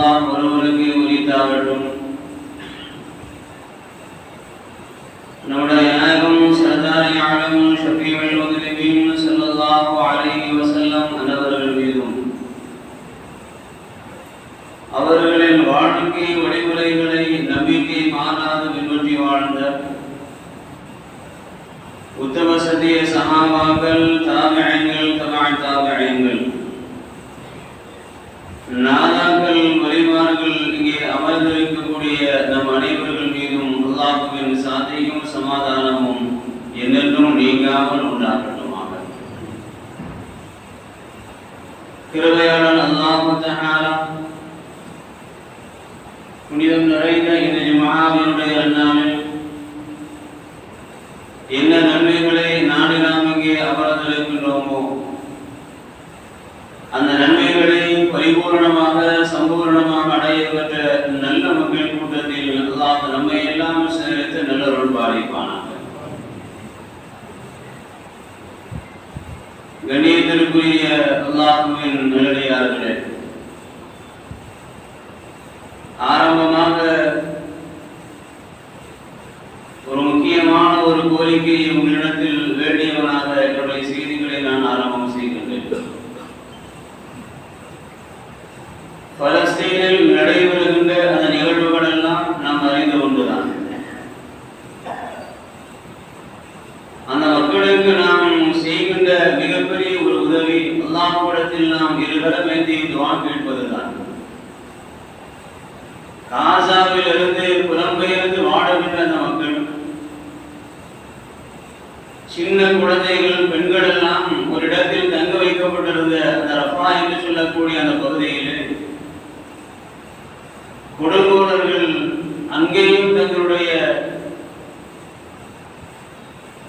அல்லாஹ் ஒருவனுக்கு உரித்தாகட்டும் புனிதம் நிறைந்த இந்த ஜும்ஆவினுடைய அந்நாளில் என்ன நன்மைகளை நாடு நாம் இங்கே அமர்ந்திருக்கின்றோமோ அந்த நன்மைகளை பரிபூர்ணமாக சம்பூர்ணமாக அடைய பெற்ற நல்ல மக்கள் கூட்டத்தில் அல்லாஹ் நம்மை எல்லாம் சேர்த்து நல்லருள் பாலிப்பானாக கண்ணியத்திற்குரிய அல்லாஹுவின் நிலையார்கள் ஆரம்பமாக ஒரு முக்கியமான ஒரு கோரிக்கையை உங்களிடத்தில் வேண்டியவனாக என்னுடைய செய்திகளை நான் ஆரம்பம் செய்கின்றேன் பலஸ்தீனில் நடைபெறுகின்ற அந்த நிகழ்வுகள் எல்லாம் நாம் அறிந்து கொண்டுதான். அந்த மக்களுக்கு நாம் செய்கின்ற மிகப்பெரிய ஒரு உதவி அல்லாஹ்விடத்தில் நாம் இருகரமேந்தி துவான் கேட்பதுதான். காசாவில் இருந்து புலம்பெயர்ந்து வாடுகின்ற அந்த மக்கள். சின்ன குழந்தைகள் பெண்கள் எல்லாம் ஒரு இடத்தில் தங்க வைக்கப்பட்டிருந்த அந்த ரஃபா என்று சொல்லக்கூடிய அந்த பகுதியில் கொடுங்கோலர்கள் அங்கேயும் தங்களுடைய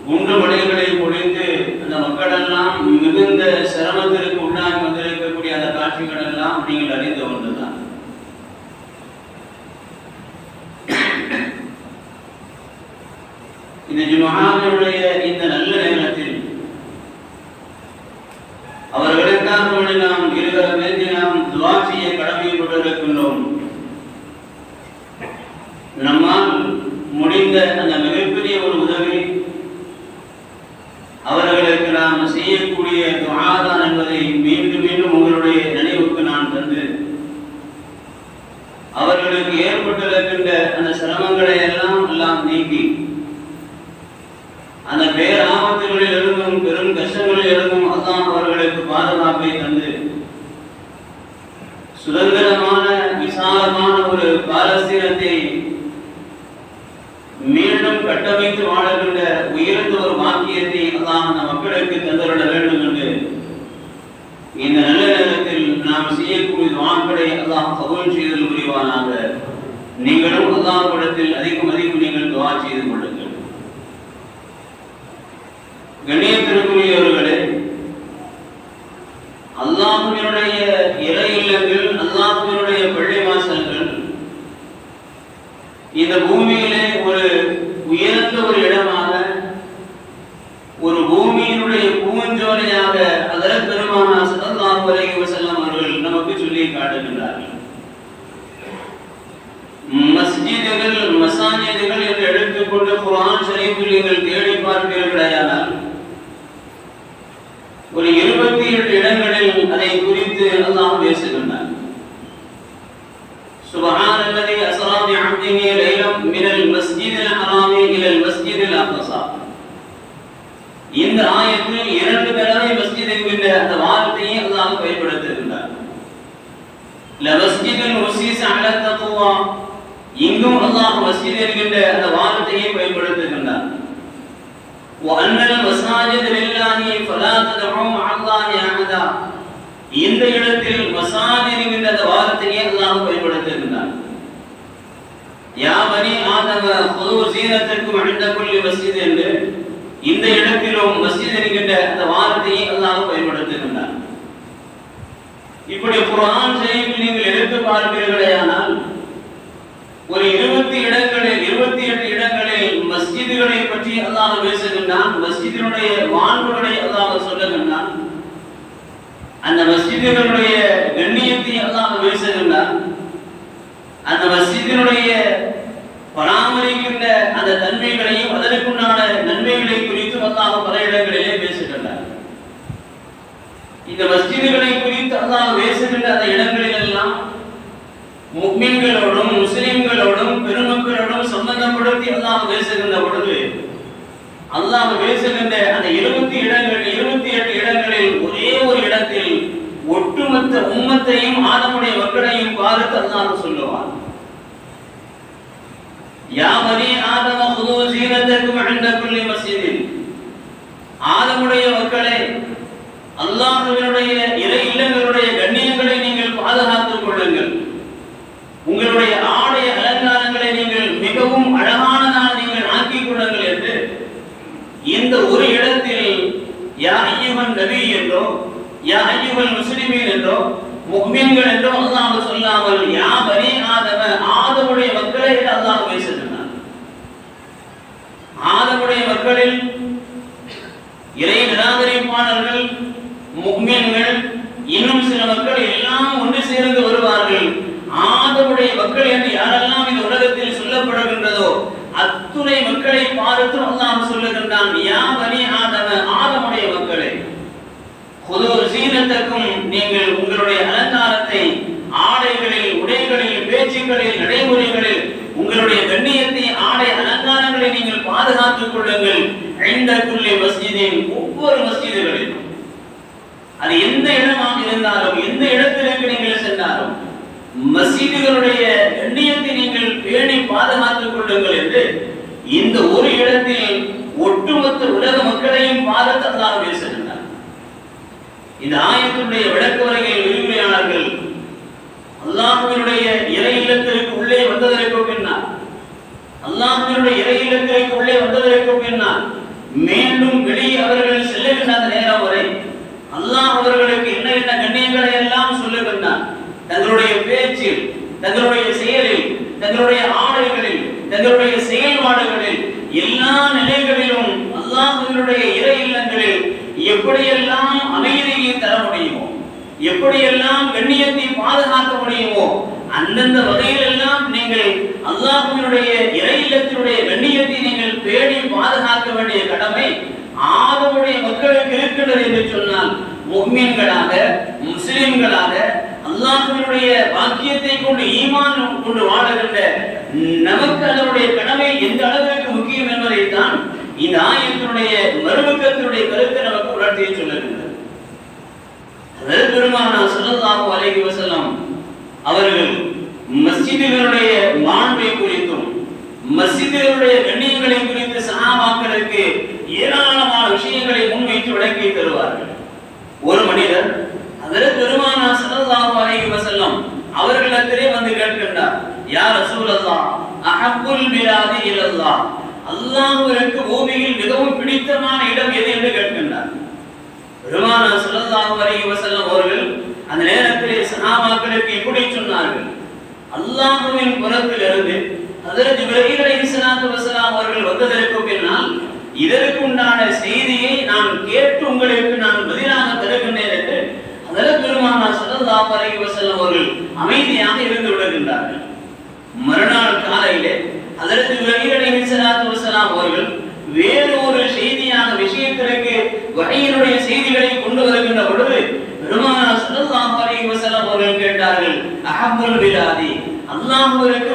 குண்டு மலைகளை பொழிந்து அந்த மக்களெல்லாம் மிகுந்த சிரமத்திற்கு உள்ளாகி வந்திருக்கக்கூடிய அந்த காட்சிகள் எல்லாம் நீங்கள் அறிந்து கொண்டுதான். இந்த இந்த நல்ல நேரத்தில் அவர்களுக்காக வேண்டி நாம் இருவர வேண்டி நாம் துவா செய்ய கடமைப்பட்டிருக்கின்றோம் நம்மால் முடிந்த அந்த மிகப்பெரிய ஒரு உதவி அவர்களுக்கு நாம் செய்யக்கூடிய துவாதான் என்பதை மீண்டும் மீண்டும் உங்களுடைய நினைவுக்கு நான் தந்து அவர்களுக்கு ஏற்பட்டிருக்கின்ற அந்த சிரமங்களை எல்லாம் எல்லாம் நீக்கி அந்த பேராபத்துகளில் இருந்தும் பெரும் கஷ்டங்களில் இருந்தும் அல்லாஹ் அவர்களுக்கு பாதுகாப்பை தந்து சுதந்திரமான விசாலமான ஒரு பாலஸ்தீனத்தை மீண்டும் கட்டமைத்து வாழுகின்ற உயர்ந்த ஒரு வாக்கியத்தை அல்லாஹ் அந்த மக்களுக்கு தந்துவிட வேண்டும் என்று இந்த நல்ல நேரத்தில் நாம் செய்யக்கூடிய வாக்களை அல்லாஹ் கபூல் செய்தல் புரிவானாக நீங்களும் அல்லாஹ் இடத்தில் அதிகம் லமஸ்ஜிதுல் உஸீஸ அலா தக்வா இங்கும் அல்லாஹ் மஸ்ஜித் என்கின்ற அந்த வார்த்தையை பயன்படுத்துகின்றார் وأن المساجد لله فلا تدعوا مع الله أحدا இந்த இடத்தில் மசாஜித் என்கின்ற அந்த வார்த்தையை அல்லாஹ் பயன்படுத்துகின்றார் யா பனி ஆதம குது சீனத்திற்கும் அழிந்த கொள்ளி மஸ்ஜித் என்று இந்த இடத்திலும் மஸ்ஜித் என்கின்ற அந்த வார்த்தையை அல்லாஹ் பயன்படுத்துகின்றார் இப்படி குர்ஆன் ஷரீஃபில் ஆனால் ஒரு இருபத்தி இடங்களில் இருபத்தி எட்டு இடங்களில் மஸ்ஜிதுகளை பற்றி அல்லாஹ் பேசுகின்றான் மஸ்ஜிதினுடைய மாண்புகளை அல்லாஹ் சொல்லுகின்றான் அந்த மஸ்ஜிதுகளுடைய கண்ணியத்தை அல்லாஹ் பேசுகின்றான் அந்த மஸ்ஜிதினுடைய பராமரிக்கின்ற அந்த தன்மைகளையும் அதற்குண்டான நன்மைகளை குறித்து அல்லாஹ் பல இடங்களிலே பேசுகின்றார் இந்த மஸ்ஜிதுகளை குறித்து அல்லாஹ் பேசுகின்ற அந்த இடங்களில் முக்மீன்களோடும் முஸ்லிம்களோடும் பெருமக்களோடும் சம்பந்தப்படுத்தி அல்லாஹ் பேசுகின்ற பொழுது அல்லாஹ் பேசுகின்ற அந்த இருபத்தி இடங்கள் இருபத்தி எட்டு இடங்களில் ஒரே ஒரு இடத்தில் ஒட்டுமொத்த உம்மத்தையும் ஆதமுடைய மக்களையும் பார்த்து அல்லாஹ் சொல்லுவான் யா பனி ஆதம குது சீனத்தக்கும் عند كل مسجد ஆதமுடைய மக்களே அல்லாஹ்வினுடைய இந்த ஒரு இடத்தில் யா ஐயுவன் நபி என்றோ யா ஐயுவன் முஸ்லிமீன் என்றோ முக்மீன்கள் என்றோ அல்லாஹ் சொல்லாமல் யா பனி ஆதம ஆதவுடைய மக்களை என்று அல்லாஹ் பேசுகிறார் ஆதவுடைய மக்களில் இறை நிராகரிப்பாளர்கள் முக்மீன்கள் இன்னும் சில மக்கள் எல்லாம் ஒன்று சேர்ந்து வருவார்கள். ஆதவுடைய மக்கள் என்று யாரெல்லாம் இந்த உலகத்தில் சொல்லப்படுகின்றதோ அத்துணை மக்களை பார்த்து அல்லாஹ் சொல்லுகின்றான் யா பனி ஆதம ஆதமுடைய மக்களே பொது சீனத்துக்கும் நீங்கள் உங்களுடைய அலங்காரத்தை ஆடைகளில் உடைகளில் பேச்சுக்களில் நடைமுறைகளில் உங்களுடைய கண்ணியத்தை ஆடை அலங்காரங்களை நீங்கள் பாதுகாத்துக் கொள்ளுங்கள். ஐந்தக்குள்ளே மஸ்ஜிதின் ஒவ்வொரு மஸ்ஜிதுகளிலும் அது எந்த இடமாக இருந்தாலும் எந்த இடத்திற்கு நீங்கள் சென்றாலும் மசீதுகளுடைய கண்ணியத்தை நீங்கள் பேணி பாதுகாத்துக் கொள்ளுங்கள் என்று இந்த ஒரு இடத்தில் ஒட்டுமொத்த உலக மக்களையும் பார்த்து அல்லாஹ் பேசுகின்றார் இந்த ஆயத்தினுடைய விளக்க வரையில் விரிவுரையாளர்கள் அல்லாஹுவினுடைய இறை இல்லத்திற்கு உள்ளே வந்ததற்கு பின்னால் அல்லாஹுவினுடைய இறை இல்லத்திற்கு உள்ளே வந்ததற்கு பின்னால் மீண்டும் வெளியே அவர்கள் செல்லுகின்ற அந்த நேரம் வரை அல்லாஹ் அவர்களுக்கு என்ன என்ன கண்ணியங்களை எல்லாம் சொல்லுகின்றார் தங்களுடைய பேச்சில் தங்களுடைய செயலில் தங்களுடைய ஆ தங்களுடைய செயல்பாடுகளில் எல்லா நிலைகளிலும் அல்லாஹுவினுடைய இறை இல்லங்களில் எப்படியெல்லாம் அமைதியை தர முடியுமோ எப்படியெல்லாம் கண்ணியத்தை பாதுகாக்க முடியுமோ அந்தந்த வகையிலெல்லாம் நீங்கள் அல்லாஹுவினுடைய இறை இல்லத்தினுடைய கண்ணியத்தை நீங்கள் பேணி பாதுகாக்க வேண்டிய கடமை ஆதமுடைய மக்களுக்கு இருக்கின்றது என்று சொன்னால் முக்மீன்களாக முஸ்லிம்களாக அல்லாஹ்வினுடைய வாக்கியத்தை கொண்டு ஈமான் கொண்டு வாழுகின்ற நமக்கு அதனுடைய கடமை எந்த அளவிற்கு முக்கியம் என்பதை தான் இந்த ஆயத்தினுடைய மறுபக்கத்தினுடைய கருத்தை நமக்கு உணர்த்திய சொல்லுகின்றது. அதாவது பெருமானா ஸல்லல்லாஹு அலைஹி வஸல்லம் அவர்கள் மஸ்ஜிதுகளுடைய மாண்பை குறித்தும் மஸ்ஜிதுகளுடைய கண்ணியங்களை குறித்து சஹாபாக்களுக்கு ஏராளமான விஷயங்களை முன்வைத்து விளக்கி தருவார்கள். ஒரு மனிதர் அதில் பெருமானா ஸல்லல்லாஹு அலைஹி வஸல்லம் அவர்களிடத்திலே வந்து கேட்கின்றார் யா ரசூலல்லாஹ் அஹப்புல் பிலாதி இலல்லாஹ் அல்லாஹ்விற்கு பூமியில் மிகவும் பிடித்தமான இடம் எது என்று கேட்கின்றார் பெருமானா ஸல்லல்லாஹு அலைஹி வஸல்லம் அவர்கள் அந்த நேரத்திலே சஹாபாக்களுக்கு இப்படி சொன்னார்கள் அல்லாஹ்வின் புறத்திலிருந்து ஹஜரத் இப்ராஹீம் அலைஹிஸ்ஸலாத்து வஸலாம் அவர்கள் வந்ததற்கு பின்னால் இதற்குண்டான செய்தியை நான் கேட்டு உங்களுக்கு நான் பதிலாக தருகின்றேன் என்று அதற்கு பெருமானா ஸல்லல்லாஹு அலைஹி வஸல்லம் அவர்கள் அமைதியாக இருந்து விடுகின்றார்கள் மறுநாள் காலையிலே அதற்கு இப்ராஹீம் அலைஹிஸ்ஸலாத்து அவர்கள் வேறு ஒரு செய்தியான விஷயத்திற்கு வகையினுடைய செய்திகளை கொண்டு வருகின்ற பொழுது பெருமானார் அலைஹி வஸல்லம் அவர்கள் கேட்டார்கள் அஹப்புல் பிலாதி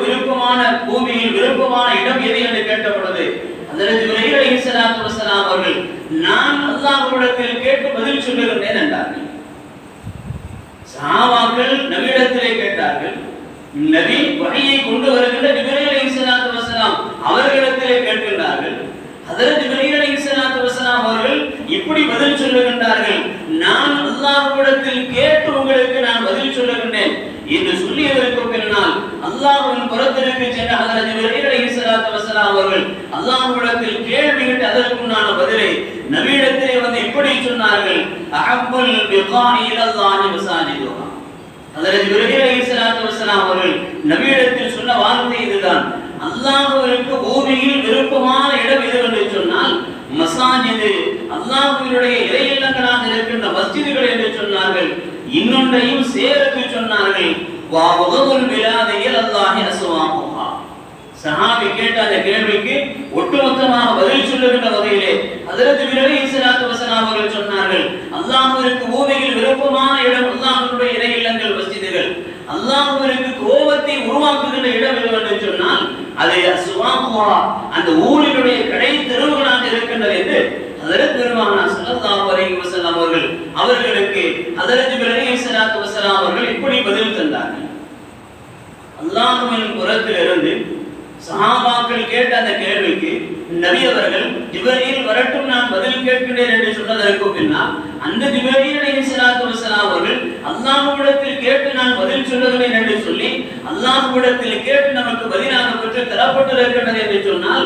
விருப்பமான பூமியில் விருப்பமான இடம் எது? என்று கேட்ட பொழுது ஹஜரத் இப்ராஹீம் அலைஹிஸ்ஸலாத்து வஸலாம் அவர்கள் நான் அல்லாஹ்விடத்தில் கேட்டு பதில் சொல்லுகிறேன் என்றார்கள். சஹாபாக்கள் நபியிடத்திலே கேட்டார்கள் நபி வகையை கொண்டு வருகின்ற ஜிப்ரீல் அலைஹிஸ்ஸலாத்து வஸலாம் அவர்களிடத்திலே கேட்கின்றார்கள். ஹஜரத் ஜிப்ரீல் அலைஹிஸ்ஸலாத்து வஸலாம் அவர்கள் இப்படி பதில் சொல்லுகின்றார்கள். நான் அல்லாஹ்விடத்தில் கேட்டு உங்களுக்கு நான் பதில் சொல்லுகின்றேன் என்று சொல்லியதற்கு பின்னால் அல்லாஹ்வின் புறத்திற்கு சென்ற ஹஜரத் ஜிப்ரீல் அலைஹிஸ்ஸலாத்து வஸலாம் அவர்கள் அல்லாஹ்விடத்தில் கேள்வி கேட்டு அதற்குண்டான பதிலை நபியிடத்திலே வந்து இப்படி சொன்னார்கள்? அஹப்புல் பிகாஇ இலல்லாஹி மசாஜிதுஹா அதற்கு இப்ராஹிம் அலைஹிஸ்ஸலாத்து வஸலாம் அவர்கள் நபியிடத்தில் சொன்ன வார்த்தை இதுதான். அல்லாஹ்விற்கு பூமியில் விருப்பமான இடம் எது என்று சொன்னால் மசாஜிது அல்லாஹ்வினுடைய இறை இருக்கின்ற மஸ்ஜிதுகள் என்று சொன்னார்கள். இன்னொன்றையும் சேருக்கு சொன்னார்கள். வா வகவுல் பிலாதையில் அல்லாஹி அஸ்வாஹுஹா சஹாபி கேட்ட அந்த கேள்விக்கு ஒட்டுமொத்தமாக பதில் சொல்லுகின்ற வகையிலே அதற்கு விரைவில் இஸ்லாத்து வஸலாம் அவர்கள் சொன்னார்கள் அல்லாஹ்விற்கு பூமியில் விருப்பமான இடம் அல்லாஹ்வுடைய இறை இல்லங்கள் மஸ்ஜிதுகள் அல்லாஹ்விற்கு கோபத்தை உருவாக்குகின்ற இடம் எது என்று சொன்னால் அது அஸ்வாஹுஹா அந்த ஊரினுடைய கடை தெருவுகளாக இருக்கின்றது என்று அதற்கு பெருமானா ஸல்லல்லாஹு அலைஹி வஸல்லம் அவர்கள் அவர்களுக்கு ஹஜரத் இப்ராஹிம் இஸ்லாத்து வஸலாம் அவர்கள் இப்படி பதில் தந்தார்கள். அல்லாஹுவின் புறத்திலிருந்து சஹாபாக்கள் கேட்ட அந்த கேள்விக்கு நபி அவர்கள் ஜிபரீல் வரட்டும் நான் பதில் கேட்கிறேன் என்று சொன்னதற்கு பின்னால் அந்த ஜிபரீல் அலைஹிஸ்ஸலாத்து வஸலாம் அவர்கள் அல்லாஹ்விடத்தில் கேட்டு நான் பதில் சொல்லுகிறேன் என்று சொல்லி அல்லாஹ்விடத்தில் கேட்டு நமக்கு பதிலாக பெற்று தரப்பட்டிருக்கின்றது என்று சொன்னால்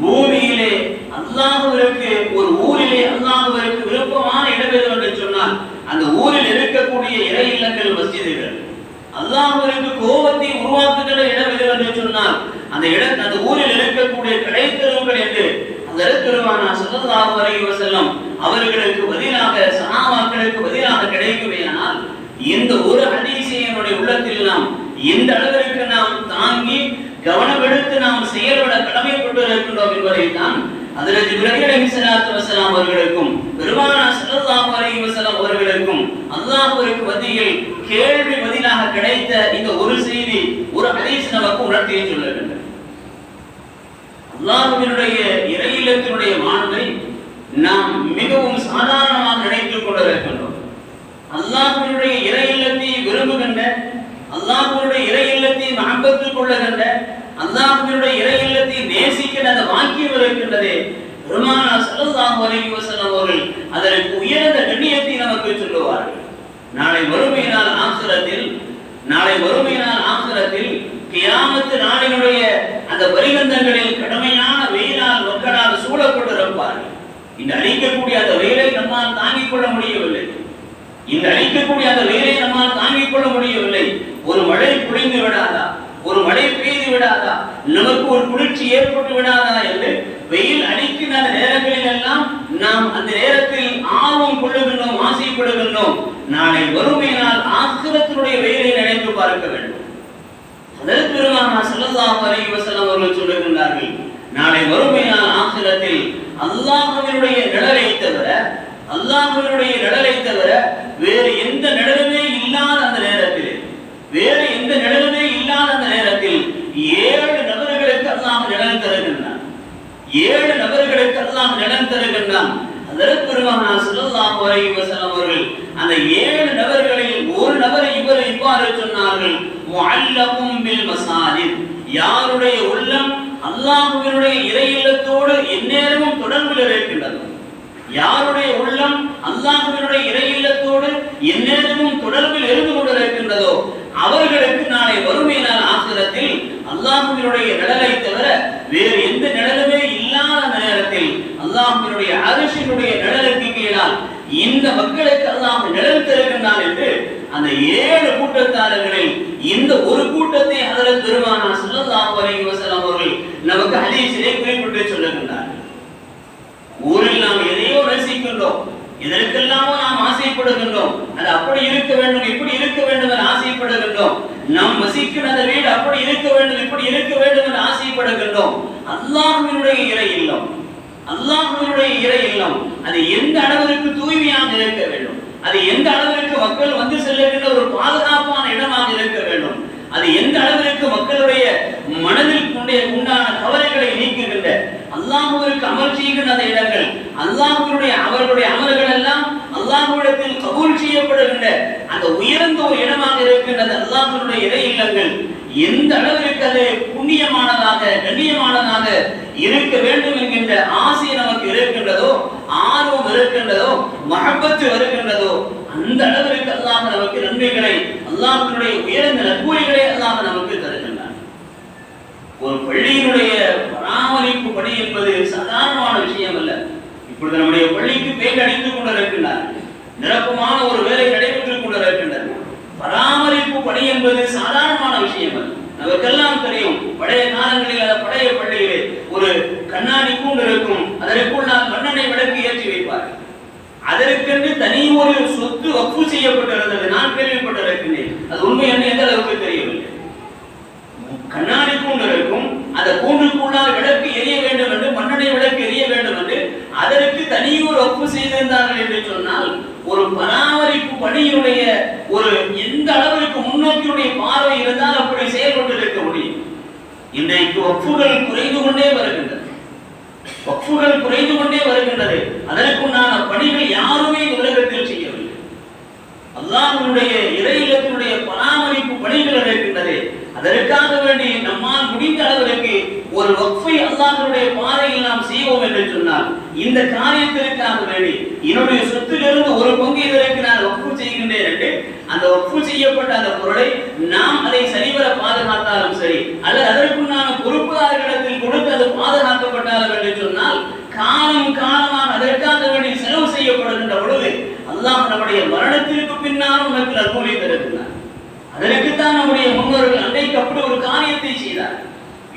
பூமியிலே அல்லாஹுவிற்கு ஒரு ஊரிலே அல்லாஹுவிற்கு விருப்பமான இடம் எது என்று சொன்னால் அந்த ஊரில் இருக்கக்கூடிய இறை இல்லங்கள் மஸ்ஜிதுகள். அல்லாஹுவிற்கு கோபத்தை உருவாக்குகிற இடம் எது என்று சொன்னால் அந்த இடம் அந்த ஊரில் இருக்கக்கூடிய கடைத்தெருவுகள் என்று அந்த பெருமானா ஸல்லல்லாஹு அலைஹி வஸல்லம் அவர்களுக்கு பதிலாக சஹாபாக்களுக்கு பதிலாக கிடைக்குமேயானால் இந்த ஒரு ஹதீஸை என்னுடைய உள்ளத்தில் நாம் எந்த அளவிற்கு நாம் தாங்கி கவனமெடுத்து நாம் செயல்பட கடமைப்பட்டு இருக்கின்றோம் என்பதை தான் ஹஜரத் இப்ராஹிம் அலைஹிஸ்ஸலாத்து அவர்களுக்கும் பெருமானா ஸல்லல்லாஹு அலி வசலாம் அவர்களுக்கும் அல்லாஹருக்கு மத்தியில் கேள்வி பதிலாக கிடைத்த இந்த ஒரு செய்தி ஒரு ஹதீஸ் நமக்கு உணர்த்தியை சொல்ல வேண்டும் அல்லாஹுவினுடைய இறையிலத்தினுடைய மாண்பை நாம் மிகவும் சாதாரணமாக நினைத்துக் கொண்டிருக்கின்றோம் அல்லாஹ்வினுடைய இறை இல்லத்தை விரும்புகின்ற அல்லாஹ்வினுடைய இறை இல்லத்தை கொள்ள கொள்ளுகின்ற அல்லாஹ்வினுடைய இறை இல்லத்தை நேசிக்கிற அந்த வாக்கியம் இருக்கின்றதே. பெருமானா ஸல்லல்லாஹு அலைஹி வஸல்லம் அவர்கள் அதற்கு உயர்ந்த கண்ணியத்தை நமக்கு சொல்லுவார்கள். நாளை வறுமையினால் ஆசிரத்தில் நாளை வறுமையினால் ஆசிரத்தில் கியாமத்து நாளினுடைய அந்த வரிகந்தங்களில் கடுமையான வெயிலால் மக்களால் சூழப்பட்டிருப்பார்கள். இந்த அழிக்கக்கூடிய அந்த வெயிலை நம்மால் தாங்கிக் கொள்ள முடியவில்லை. இந்த அழிக்கக்கூடிய அந்த வெயிலை நம்மால் தாங்கிக் கொள்ள முடியவில்லை. ஒரு மழை புழிந்து விடாதா? ஒரு மழை பெய்து விடாதா? நமக்கு ஒரு குளிர்ச்சி ஏற்பட்டு விடாதா என்று வெயில் அடிக்கின்ற அந்த நேரங்களில் எல்லாம் நாம் அந்த நேரத்தில் ஆர்வம் கொள்ளுகின்றோம் ஆசைப்படுகின்றோம் நாளை வறுமையினால் ஆசிரத்தினுடைய வெயிலை நினைத்து பார்க்க வேண்டும். அதற்கு பெருமானா ஸல்லல்லாஹு அலைஹி வஸல்லம் அவர்கள் சொல்லுகின்றார்கள் நாளை வறுமையினால் ஆசிரத்தில் அல்லாஹ்வினுடைய நிழலை தவிர அல்லாஹ்வினுடைய நிழலை தவிர வேறு எந்த நிழலுமே இல்லாத அந்த நேரத்தில் வேறு எந்த நிழலுமே இல்லாத அந்த நேரத்தில் ஏழு நபர்களுக்கு அல்லாஹ் நிழல் தருகின்றான். ஏழு நபர்களுக்கு அல்லாஹ் நிழல் தருகின்றான். அதற்கு பெருமானா ஸல்லல்லாஹு அலைஹி அவர்கள் அந்த ஏழு நபர்களில் ஒரு நபரை இவர் இவ்வாறு சொன்னார்கள் முஅல்லகும் பில் மசாஜித். யாருடைய உள்ளம் அல்லாஹ்வினுடைய இறை இல்லத்தோடு எந்நேரமும் தொடர்பில் இருக்கின்றது. யாருடைய உள்ளம் அல்லாஹுவினுடைய இறை இல்லத்தோடு எந்நேரமும் தொடர்பில் இருந்து கொண்டிருக்கின்றதோ அவர்களுக்கு நாளை வறுமை நாள் ஆசிரத்தில் அல்லாஹுவினுடைய நிழலை தவிர வேறு எந்த நிழலுமே இல்லாத நேரத்தில் அல்லாஹுவினுடைய அரசினுடைய நிழலுக்கு கீழால் இந்த மக்களுக்கு அல்லாஹ் நிழல் தருகின்றான் என்று அந்த ஏழு கூட்டத்தாரர்களில் இந்த ஒரு கூட்டத்தை அதில் திருவானா ஸல்லல்லாஹு அலைஹி வஸல்லம் அவர்கள் நமக்கு ஹதீஸிலே குறிப்பிட்டு சொல்லுகின்றார் ஊரில் நாம் எது ரசிக்கின்றோம். இதற்கெல்லாமோ நாம் ஆசைப்படுகின்றோம். அது அப்படி இருக்க வேண்டும் இப்படி இருக்க வேண்டும் என்று ஆசைப்படுகின்றோம். நாம் வசிக்கிற அந்த வீடு அப்படி இருக்க வேண்டும் இப்படி இருக்க வேண்டும் என்று ஆசைப்படுகின்றோம். அல்லாஹினுடைய இறை இல்லம். அல்லாஹினுடைய இறை இல்லம். அது எந்த அளவிற்கு தூய்மையாக இருக்க வேண்டும்? அது எந்த அளவிற்கு மக்கள் வந்து செல்லுகின்ற ஒரு பாதுகாப்பான இடமாக இருக்க வேண்டும்? அது எந்த அளவிற்கு மக்களுடைய மனதில் உண்டான கவலைகளை நீ அல்லாஹுவிற்கு அமல் செய்கின்ற அந்த இடங்கள். அல்லாஹுடைய அவர்களுடைய அமல்கள் எல்லாம் அல்லாஹுவிடத்தில் கபூல் செய்யப்படுகின்ற அந்த உயர்ந்த ஒரு இடமாக இருக்கின்ற அல்லாஹுடைய இறை இல்லங்கள். எந்த அளவிற்கு அது புண்ணியமானதாக கண்ணியமானதாக இருக்க வேண்டும் என்கின்ற ஆசை நமக்கு இருக்கின்றதோ ஆர்வம் இருக்கின்றதோ மகப்பத்து வருகின்றதோ அந்த அளவிற்கு அல்லாஹ் நமக்கு நன்மைகளை அல்லாஹ்வினுடைய உயர்ந்த நற்கூலிகளை அல்லாஹ் நமக்கு தருகின்றார் ஒரு பள்ளியினுடைய பராமரிப்பு பணி என்பது சாதாரணமான விஷயம் அல்ல இப்பொழுது நம்முடைய பள்ளிக்கு பேர் அடித்துக் கொண்டிருக்கின்றார். நிரப்பமான ஒரு வேலை நடைபெற்றுக் கொண்டிருக்கின்றது. பராமரிப்பு பணி என்பது சாதாரணமான விஷயம் அல்ல நமக்கெல்லாம் தெரியும் பழைய காலங்களில் அந்த பழைய பள்ளியிலே ஒரு கண்ணாடி கூண்டு இருக்கும். அதற்குள் நான் மண்ணெண்ணை விளக்கு ஏற்றி வைப்பார்கள். அதற்கென்று தனி ஒரு சொத்து வக்கு செய்யப்பட்டிருந்தது. நான் கேள்விப்பட்டிருக்கின்றேன் அது உண்மை என்ன எந்த அளவுக்கு தெரியவில்லை. கண்ணாடி கூண்டு இருக்கும் அந்த கூண்டுக்குள்ளால் விளக்கு எரிய வேண்டும் என்று மண்ணெண்ணை விளக்கு எரிய வேண்டும் என்று அதற்கு தனியூர் ஒப்பு செய்திருந்தார்கள் என்று சொன்னால் ஒரு பராமரிப்பு பணியினுடைய ஒரு எந்த அளவிற்கு முன்னோக்கியுடைய பார்வை இருந்தால் அப்படி செயல்பட்டு இருக்க முடியும். இன்றைக்கு ஒப்புகள் குறைந்து கொண்டே வருகின்றது ஒப்புகள் குறைந்து கொண்டே வருகின்றது. அதற்குண்டான பணிகள் யாருமே உலகத்தில் செய்யவில்லை. இறை இறையிலத்தினுடைய பராமரிப்பு பணிகள் இருக்கின்றது அதற்காக வேண்டி நம்மால் முடிந்த அளவிற்கு ஒரு வக்ஃபை அல்லாஹ்வுடைய பாதையில் நாம் செய்வோம் என்று சொன்னால் இந்த காரியத்திற்காக வேண்டி என்னுடைய சொத்திலிருந்து ஒரு பங்கு இதற்கு நான் வக்ஃபு செய்கின்றேன் என்று அந்த வக்ஃபு செய்யப்பட்ட அந்த பொருளை நாம் அதை சரிவர பாதுகாத்தாலும் சரி அல்லது அதற்குண்டான பொறுப்புதாரர்களிடத்தில் கொடுத்து அது பாதுகாக்கப்பட்டாலும் என்று சொன்னால் காலம் காலமாக அதற்காக வேண்டி செலவு செய்யப்படுகின்ற பொழுது அல்லாஹ் நம்முடைய மரணத்திற்கு பின்னாலும் உனக்கு நற்கூலி தருகிறார் அதற்குத்தான் நம்முடைய முன்னோர்கள் அன்றைக்கு அப்படி ஒரு காரியத்தை செய்தார்.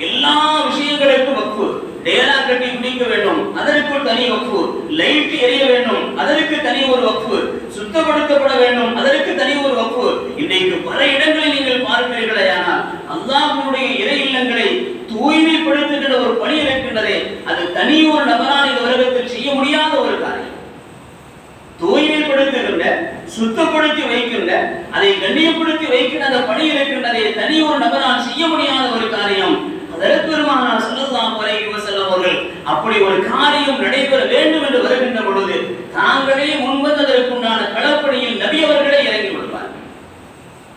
எல்லா விஷயங்களுக்கும் வக்ஃபு. டேலா கட்டி குடிக்க வேண்டும். அதற்கு தனி வக்ஃபு. லைட் எரிய வேண்டும். அதற்கு தனி ஒரு வக்ஃபு. சுத்தப்படுத்தப்பட வேண்டும். அதற்கு தனி ஒரு வக்ஃபு. இன்றைக்கு பல இடங்களில் நீங்கள் பார்க்கிறீர்களே ஆனால் அல்லாஹ்வுடைய இறை இல்லங்களை தூய்மைப்படுத்துகின்ற ஒரு பணி இருக்கின்றதே அது தனி ஒரு நபரால் இந்த உலகத்தில் செய்ய முடியாத ஒரு காரியம். தூய்மைப்படுத்துகின்ற சுத்தப்படுத்தி வைக்கின்ற அதை கண்ணியப்படுத்தி வைக்கின்ற அந்த பணி இருக்கின்றதை தனி ஒரு நபரால் செய்ய முடியாத ஒரு காரியம். அதற்கு பெருமானார் அவர்கள் அப்படி ஒரு காரியம் நடைபெற வேண்டும் என்று வருகின்ற பொழுது தாங்களே முன்வந்ததற்குண்டான களப்பணியில் நபி அவர்களே இறங்கி விடுவார்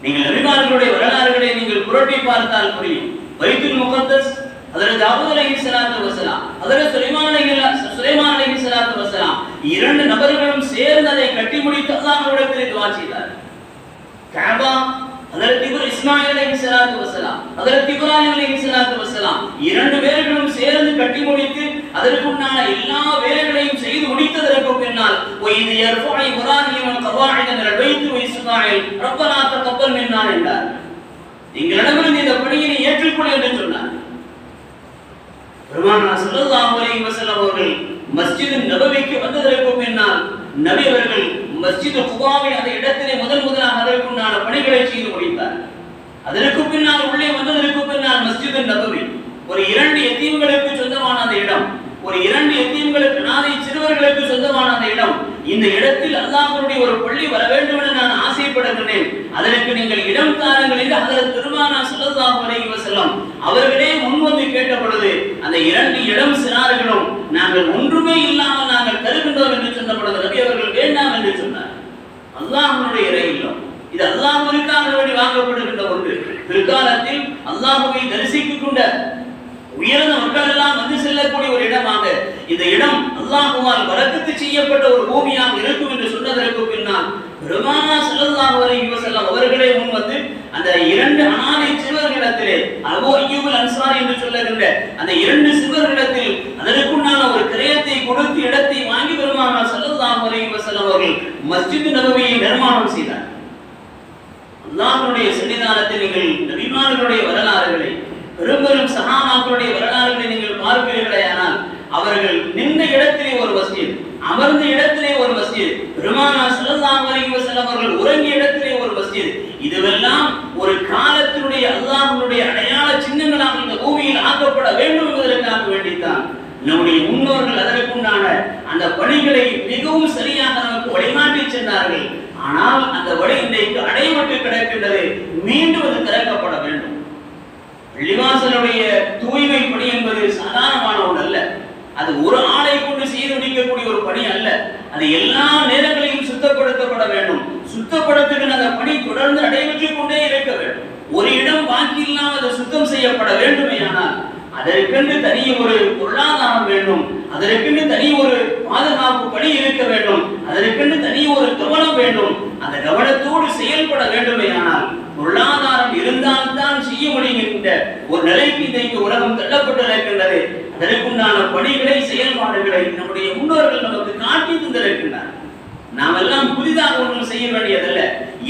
நீங்கள் நபிமார்களுடைய வரலாறுகளை நீங்கள் புரட்டி பார்த்தால் புரியும். பைத்துல் முகத்தஸ் அதற்கு தாவூத் அலைஹிஸ்ஸலாத்து வஸலாம் அதற்கு சுலைமான் அலைஹி சுலைமான் இரண்டு நபர்களும் சேர்ந்து அதை கட்டி முடித்து அல்லாஹ்விடத்தில் துவா செய்தார் கேபா அதற்கு இவர் இஸ்மாயில் அலைஹி வசலாம் வஸலாம் அதற்கு இப்ராஹிம் அலைஹி ஸலாத்து இரண்டு பேர்களும் சேர்ந்து கட்டி முடித்து அதற்குண்டான எல்லா வேலைகளையும் செய்து முடித்ததற்கு பின்னால் ஒய்து இது இப்ராஹிம் கவாயித மின் அல்பைத் வ இஸ்மாயில் ரப்பனா கப்பல் மின்னா என்றார். எங்களிடமிருந்து இந்த பணியினை ஏற்றுக்கொள்ள என்று சொன்னார். பெருமானார் ஸல்லல்லாஹு அலைஹி வஸல்லம் அவர்கள் மஸ்ஜிது நபவிக்கு வந்ததற்கு பின்னால் நபி அவர்கள் மஸ்ஜித் குபாவை அந்த இடத்திலே முதல் முதலாக அதற்குண்டான பணிகளை செய்து முடித்தார். அதற்கு பின்னால் உள்ளே வந்ததற்கு பின்னால் மஸ்ஜிது நபவி. ஒரு இரண்டு எத்தீம்களுக்கு சொந்தமான அந்த இடம். ஒரு இரண்டு எத்தீம்களுக்கு நாளை சிறுவர்களுக்கு சொந்தமான அந்த இடம். இந்த இடத்தில் அல்லாஹ்வுடைய ஒரு பள்ளி வர வேண்டும் என நான் ஆசைப்படுகிறேன் அதற்கு நீங்கள் இடம் தாருங்கள் என்று அதற்கு பெருமானா ஸல்லல்லாஹு அலைஹி வஸல்லம் அவர்களே முன்வந்து கேட்ட பொழுது அந்த இரண்டு இடம் சிறார்களும் நாங்கள் ஒன்றுமே இல்லாமல் நாங்கள் தருகின்றோம் என்று சொன்ன பொழுது நபி அவர்கள் வேண்டாம் என்று சொன்னார். அல்லாஹனுடைய இறை இல்லம். இது அல்லாஹ்விற்காக வேண்டி வாங்கப்படுகின்ற ஒன்று. பிற்காலத்தில் அல்லாஹுவை தரிசித்துக் கொண்ட உயர்ந்த மக்கள் எல்லாம் வந்து செல்லக்கூடிய ஒரு இடமாக இந்த இடம் அல்லாஹுவால் வரக்கத்து செய்யப்பட்ட ஒரு பூமியாக இருக்கும் என்று சொன்னதற்கு பின்னால் பெருமானா ஸல்லல்லாஹு அலைஹி வஸல்லம் அவர்களே முன் வந்து அந்த இரண்டு அனாதை சிவர்களிடத்திலே அபூ அய்யூபுல் அன்சாரி என்று சொல்லுகின்ற அந்த இரண்டு சிவர்களிடத்தில் அதற்குண்டான ஒரு கிரயத்தை கொடுத்து இடத்தை வாங்கி பெருமானா ஸல்லல்லாஹு அலைஹி வஸல்லம் அவர்கள் மஸ்ஜித் நபவியை நிர்மாணம் செய்தார். அல்லாஹ்வுடைய சன்னிதானத்தில் நீங்கள் நபிமார்களுடைய வரலாறுகளை பெரும்பெரும் பெரும் சஹாபாக்களுடைய வரலாறுகளை நீங்கள் பார்ப்பீர்களே ஆனால் அவர்கள் நின்ற இடத்திலே ஒரு மஸ்ஜித் அமர்ந்த இடத்திலே ஒரு மஸ்ஜித் பெருமானா ஸல்லல்லாஹு வரைக்கும் வஸல்லம் அவர்கள் உறங்கிய இடத்திலே ஒரு மஸ்ஜித். இதுவெல்லாம் ஒரு காலத்தினுடைய அல்லாஹனுடைய அடையாள சின்னங்களாக இந்த பூமியில் ஆக்கப்பட வேண்டும் என்பதற்காக வேண்டித்தான். நம்முடைய முன்னோர்கள் அதற்குண்டான அந்த பணிகளை மிகவும் சரியாக நமக்கு வழிகாட்டி சென்றார்கள். ஆனால் அந்த வழி இன்றைக்கு அடைபட்டு கிடக்கின்றது. மீண்டும் அது திறக்கப்பட வேண்டும். வெளிவாசலுடைய தூய்மை பணி என்பது சாதாரணமான ஒன்று அல்ல. அது ஒரு ஆளை கொண்டு செய்து முடிக்கக்கூடிய ஒரு பணி அல்ல. அது எல்லா நேரங்களிலும் சுத்தப்படுத்தப்பட வேண்டும். சுத்தப்படுத்துகிற அந்த பணி தொடர்ந்து நடைபெற்றுக் கொண்டே இருக்க வேண்டும். ஒரு இடம் பாக்கி இல்லாமல் அது சுத்தம் செய்யப்பட வேண்டுமே ஆனால் அதற்கென்று தனி ஒரு பொருளாதாரம் வேண்டும். அதற்கென்று தனி ஒரு பாதுகாப்பு பணி இருக்க வேண்டும். அதற்கென்று தனி ஒரு கவனம் வேண்டும். அந்த கவனத்தோடு செயல்பட வேண்டுமே ஆனால் பொருளாதாரம் இருந்தால்தான் செய்ய முடிகின்ற ஒரு நிலைக்கு இன்றைக்கு உலகம் தள்ளப்பட்டிருக்கின்றது அதற்குண்டான பணிகளை செயல்பாடுகளை நம்முடைய முன்னோர்கள் நமக்கு காட்டி தந்திருக்கின்றனர். நாம் எல்லாம் புதிதாக ஒன்றும் செய்ய வேண்டியதல்ல.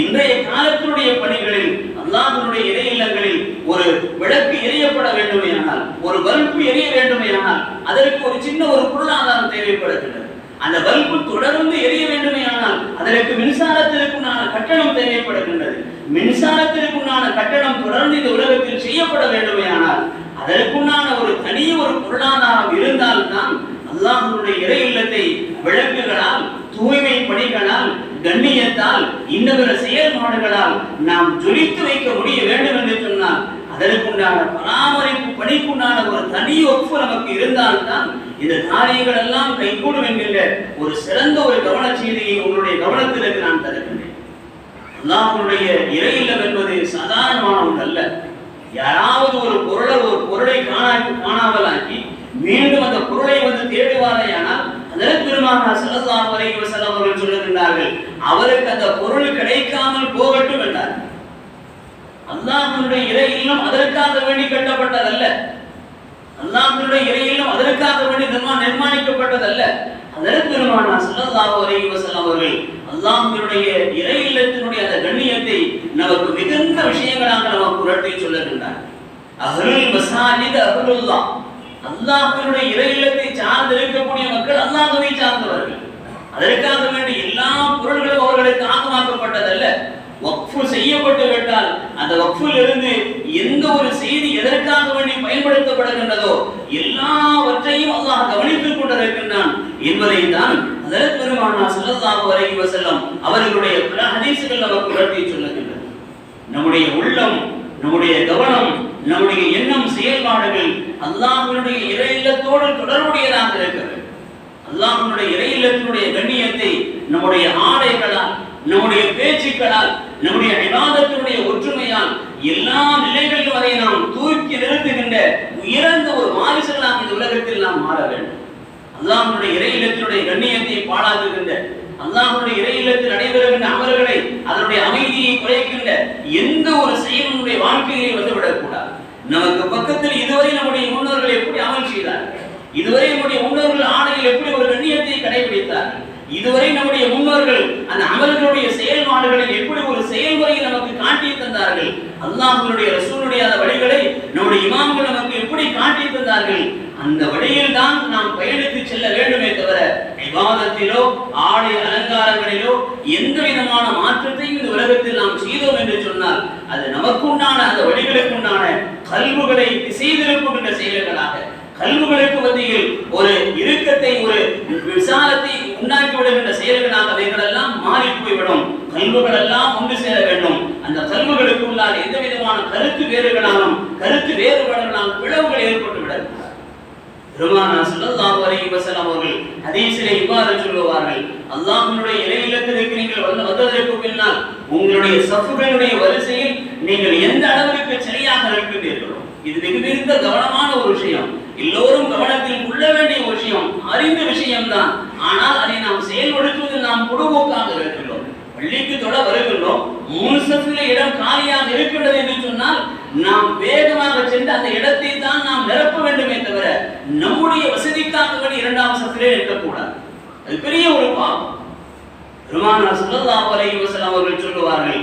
இன்றைய காலத்தினுடைய பணிகளில் அல்லாதனுடைய இறை இல்லங்களில் ஒரு விளக்கு எரியப்பட வேண்டுமேயானால் ஒரு பல்பு எரிய வேண்டுமேயானால் அதற்கு ஒரு சின்ன ஒரு பொருளாதாரம் தேவைப்படுகின்றது. அந்த பல்பு தொடர்ந்து எரிய வேண்டுமேயானால் அதற்கு மின்சாரத்திற்குண்டான கட்டணம் தேவைப்படுகின்றது. மின்சாரத்திற்குண்டான கட்டணம் தொடர்ந்து இந்த உலகத்தில் செய்யப்பட வேண்டுமே ஆனால் அதற்குண்டான ஒரு தனி ஒரு பொருளாதாரம் இருந்தால்தான் அல்லாஹனுடைய இறை இல்லத்தை விளக்குகளால் தூய்மை பணிகளால் கண்ணியத்தால் இன்னபிற செயல்பாடுகளால் நாம் ஜொலித்து வைக்க முடிய வேண்டும் என்று சொன்னால் அதற்குண்டான பராமரிப்பு பணிக்குண்டான ஒரு தனி ஒப்பு நமக்கு இருந்தால்தான் இந்த காரியங்கள் எல்லாம் கைகூடும் என்கின்ற ஒரு சிறந்த ஒரு கவன செய்தியை உங்களுடைய கவனத்திற்கு நான் தருகின்றேன் அல்லாஹ்வுடைய இறை இல்லம் என்பது சாதாரணமான ஒன்று அல்ல யாராவது ஒரு பொருளை ஒரு பொருளை காணா காணாமலாக்கி மீண்டும் அந்த பொருளை வந்து தேடுவாரையானால் அதற்கு பெருமானா ஸல்லல்லாஹு வரைக்கும் வஸல்லம் அவர்கள் சொல்லுகின்றார்கள் அவருக்கு அந்த பொருள் கிடைக்காமல் போகட்டும் என்றார். அல்லாஹனுடைய இறை இல்லம் அதற்காக வேண்டி கட்டப்பட்டதல்ல. அல்லாஹனுடைய இறை இல்லம் அதற்காக வேண்டி நிர்மா- நிர்மாணிக்கப்பட்டதல்ல. அதற்கு பெருமானா ஸல்லல்லாஹு வரைக்கும் வஸல்லம் அவர்கள் அல்லாஹ்வுடைய இறை இல்லத்தினுடைய அந்த கண்ணியத்தை நமக்கு மிகுந்த விஷயங்களாக நமக்கு உரட்டி சொல்லுகின்றார் அஹ்லுல் மசாஜித் அஹ்லுல்லாஹ். அல்லாஹ்வினுடைய இறை இல்லத்தை சார்ந்து இருக்கக்கூடிய மக்கள் அல்லாஹுவை சார்ந்தவர்கள். அதற்காக வேண்டி எல்லா பொருள்களும் அவர்களுக்கு ஆகமாக்கப்பட்டதல்ல. வக்ஃபு செய்யப்பட்டு விட்டால் அந்த வக்ஃபில் இருந்து எந்த ஒரு செய்தி எதற்காக வேண்டி பயன்படுத்தப்படுகின்றதோ எல்லாவற்றையும் அல்லாஹ் கவனித்துக் கொண்டிருக்கின்றான் என்பதை தான் அதற்கு பெருமானா ஸல்லல்லாஹு அலைஹி வஸல்லம் அவர்களுடைய பல ஹதீஸுகள் நமக்கு உணர்த்தி சொல்லுகின்றன. நம்முடைய உள்ளம் நம்முடைய கவனம் நம்முடைய எண்ணம் செயல்பாடுகள் அல்லாஹனுடைய இறை இல்லத்தோடு தொடர்புடையதாக இருக்கிறது அல்லாஹனுடைய இறை இல்லத்தினுடைய கண்ணியத்தை நம்முடைய ஆடைகளால் நம்முடைய பேச்சுக்களால் நம்முடைய விவாதத்தினுடைய ஒற்றுமையால் எல்லா நிலைகளிலும் அதை நாம் தூக்கி நிறுத்துகின்ற உயர்ந்த ஒரு வாரிசுகளாக இந்த உலகத்தில் நாம் மாற வேண்டும். அல்லாஹனுடைய இறை இல்லத்தினுடைய கண்ணியத்தை பாழாக்குகின்ற அல்லாஹனுடைய இறை இல்லத்தில் நடைபெறுகின்ற அமல்களை அதனுடைய அமைதியை குறைக்கின்ற எந்த ஒரு செயலுடைய வாழ்க்கையை வந்துவிடக்கூடாது நமக்கு பக்கத்தில் இதுவரை நம்முடைய முன்னோர்கள் எப்படி அமல் செய்தார்கள்? இதுவரை நம்முடைய முன்னோர்கள் ஆணையில் எப்படி ஒரு கண்ணியத்தை கடைபிடித்தார்கள்? இதுவரை நம்முடைய முன்னோர்கள் அந்த அமல்களுடைய செயல்பாடுகளை எப்படி ஒரு செயல்முறையை நமக்கு காட்டி தந்தார்கள்? அல்லாஹ்வுடைய ரசூலுடைய அந்த வழிகளை நம்முடைய இமாம்கள் நமக்கு எப்படி காட்டி தந்தார்கள்? அந்த வழியில் தான் நாம் பயணித்து செல்ல வேண்டுமே தவிர விவாதத்திலோ ஆடை அலங்காரங்களிலோ எந்த விதமான மாற்றத்தையும் இந்த உலகத்தில் நாம் செய்தோம் என்று சொன்னால் அது நமக்குண்டான அந்த வழிகளுக்குண்டான கல்வுகளை திசை திருப்புகின்ற செயல்களாக கல்விகளுக்கு மத்தியில் ஒரு இறுக்கத்தை ஒரு விசாலத்தை உண்டாக்கி விடுகின்ற செயல்களாக அவைகளெல்லாம் மாறி போய்விடும் கல்வுகள் எல்லாம் ஒன்று சேர வேண்டும். அந்த கல்வுகளுக்கு உள்ளால் எந்த விதமான கருத்து வேறுகளாலும் கருத்து வேறுபாடுகளாலும் பிளவுகள் ஏற்பட்டு விடக்கூடாது. பெருமானா ஸல்லல்லாஹு அலைஹி வஸல்லம் அவர்கள் ஹதீஸிலே இவ்வாறு சொல்லுவார்கள் அல்லாஹ்வினுடைய இறையிலத்திற்கு நீங்கள் வந்து வந்ததற்கு பின்னால் உங்களுடைய சஃபுகளுடைய வரிசையில் நீங்கள் எந்த அளவிற்கு சரியாக இருக்கின்றீர்களோ இது மிக மிகுந்த கவனமான ஒரு விஷயம். எல்லோரும் கவனத்தில் கொள்ள வேண்டிய விஷயம் அறிந்த விஷயம்தான். ஆனால் அதை நாம் செயல்படுத்துவது நாம் பொடுபோக்காக இருக்கிறோம் பள்ளிக்கு தொட வருகின்றோம். மூணு சஃபில இடம் காலியாக இருக்கின்றது என்று சொன்னால் நாம் வேகமாக சென்று அந்த இடத்தை தான் நாம் நிரப்ப வேண்டுமே தவிர நம்முடைய வசதிக்காக வேண்டி இரண்டாம் சத்திலே நிற்கக்கூடாது. அது பெரிய ஒரு பாவம். பெருமானா சுல்லா அலைஹி வஸல்லம் அவர்கள் சொல்லுவார்கள்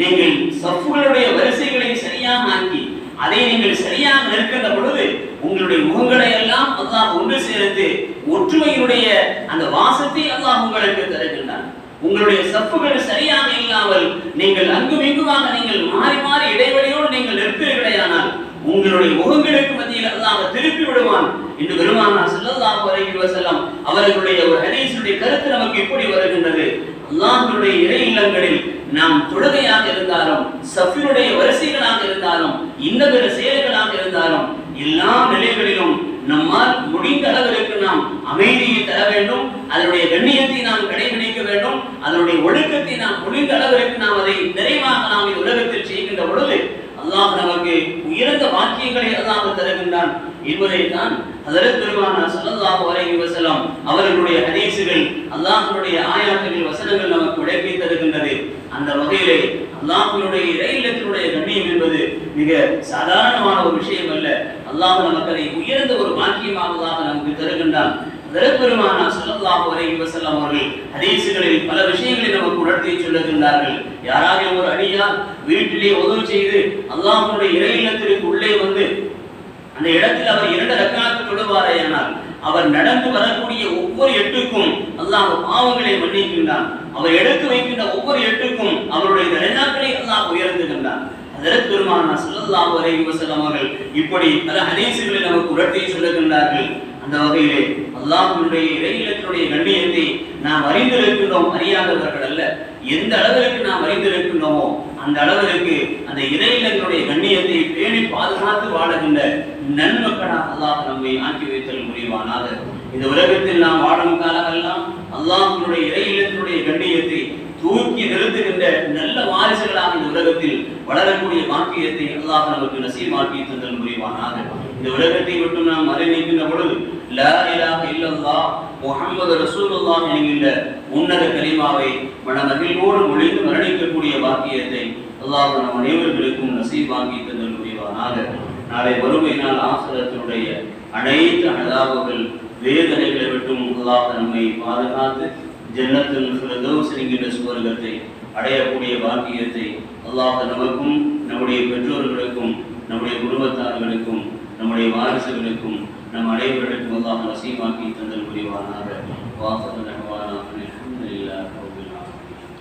நீங்கள் சஃப்புகளுடைய வரிசைகளை சரியாக ஆக்கி அதை நீங்கள் சரியாக நிற்கின்ற பொழுது உங்களுடைய முகங்களை எல்லாம் அல்லாஹ் ஒன்று சேர்த்து ஒற்றுமையினுடைய அந்த வாசத்தை அல்லாஹ் உங்களுக்கு தருகின்றான். உங்களுடைய சப்புகள் சரியாக இல்லாமல் நீங்கள் அங்கும் இங்குமாக நீங்கள் மாறி மாறி இடைவெளியோடு நீங்கள் நிற்பீர்களேயானால் உங்களுடைய முகங்களுக்கு மத்தியில் அல்லாஹ் திருப்பி விடுவான் என்று பெருமானா செல்லல்லாஹு அலைஹி வஸல்லம் அவர்களுடைய ஒரு ஹதீஸுடைய கருத்து நமக்கு எப்படி வருகின்றது. அல்லாஹ்வுடைய இறை இல்லங்களில் நாம் தொழுகையாக இருந்தாலும் சஃபியுடைய வரிசைகளாக இருந்தாலும் இந்த பிற செயல்களாக இருந்தாலும் எல்லா நிலைகளிலும் நம்மால் முடிந்த அளவிற்கு நாம் அமைதியை தர வேண்டும் அதனுடைய கண்ணியத்தை நாம் கடைபிடிக்க வேண்டும் அதனுடைய ஒழுக்கத்தை நாம் முடிந்த அளவிற்கு நாம் அதை நிறைவாக நாம் உலகத்தில் செய்கின்ற பொழுது அல்லாஹ் நமக்கு உயர்ந்த வாக்கியங்களை அல்லாஹ் தருகின்றான் என்பதை தான் அதற்கு பெருமான ஸல்லல்லாஹு அலைஹி வஸல்லம் அவர்களுடைய ஹதீசுகள் அல்லாஹ்வுடைய ஆயாத்துகள் வசனங்கள் நமக்கு விளக்கி தருகின்றது. அந்த வகையிலே அல்லாஹ்வுடைய இறையிலத்தினுடைய கண்ணியம் என்பது மிக சாதாரணமான ஒரு விஷயம் அல்ல. அல்லாஹ் நமக்கு அதை உயர்ந்த ஒரு வாக்கியமாக நமக்கு தருகின்றான். பெருமானா ஸல்லல்லாஹு வரை வஸல்லம் அவர்கள் ஹதீஸுகளில் பல விஷயங்களை நமக்கு உணர்த்தி சொல்லுகின்றார்கள். யாராவது ஒரு அடியார் வீட்டிலே உதவு செய்து அல்லாஹனுடைய இறை இல்லத்திற்கு உள்ளே வந்து அந்த இடத்தில் அவர் இரண்டு ரக்காத்து தொழுவாரேயானால் அவர் நடந்து வரக்கூடிய ஒவ்வொரு எட்டுக்கும் அல்லாஹ் பாவங்களை மன்னிக்கின்றான். அவர் எடுத்து வைக்கின்ற ஒவ்வொரு எட்டுக்கும் அவருடைய நிலைநாட்களை அல்லாஹ் உயர்த்துகின்றான். அதற்கு பெருமானா ஸல்லல்லாஹு அலைஹி வஸல்லம் அவர்கள் இப்படி பல ஹதீஸுகளை நமக்கு உணர்த்தி சொல்லுகின்றார்கள். அந்த வகையிலே அல்லாஹுடைய இறையிலத்தினுடைய கண்ணியத்தை நாம் அறிந்திருக்கின்றோம் அறியாதவர்கள் அல்ல. எந்த அளவிற்கு நாம் அறிந்திருக்கின்றோமோ அந்த அளவிற்கு அந்த இறையிலத்தினுடைய கண்ணியத்தை பேணி பாதுகாத்து வாழுகின்ற நன்மக்களாக அல்லாஹ் நம்மை ஆக்கி வைத்தல் முடிவானாக இந்த உலகத்தில் நாம் வாழும் காலமெல்லாம் அல்லாஹ்வுடைய இறையிலத்தினுடைய கண்ணியத்தை தூக்கி நிறுத்துகின்ற நல்ல வாரிசுகளாக இந்த உலகத்தில் வளரக்கூடிய பாக்கியத்தை அல்லாஹ் நமக்கு நசீமாக்கி தந்தல் புரிவானாக இந்த உலகத்தை மட்டும் நாம் மறை நீக்கின்ற பொழுது லா இலாஹ இல்லல்லாஹ் முஹம்மது ரசூலுல்லாஹ் என்கின்ற உன்னத கலிமாவை மனமகிழ்வோடு மொழிந்து மரணிக்கக்கூடிய பாக்கியத்தை அல்லாஹ் நம் அனைவர்களுக்கும் நசீவாங்கி தந்தல் முடிவானாக நாளை வறுமை நாள் ஆசிரத்தினுடைய அனைத்து அழகாவுகள் வேதனைகளை விட்டும் அல்லாஹ் நம்மை பாதுகாத்து ஜன்னத்தில் ஃபிரதௌஸ் என்கின்ற சுவர்க்கத்தை அடையக்கூடிய பாக்கியத்தை அல்லாஹ் நமக்கும் நம்முடைய பெற்றோர்களுக்கும் நம்முடைய குடும்பத்தார்களுக்கும் நம்முடைய வாரிசுகளுக்கும் நம் அனைவர்களுக்கும் அல்லாஹ் நசீமாக்கி தந்தல் புரிவானாக. வாசல்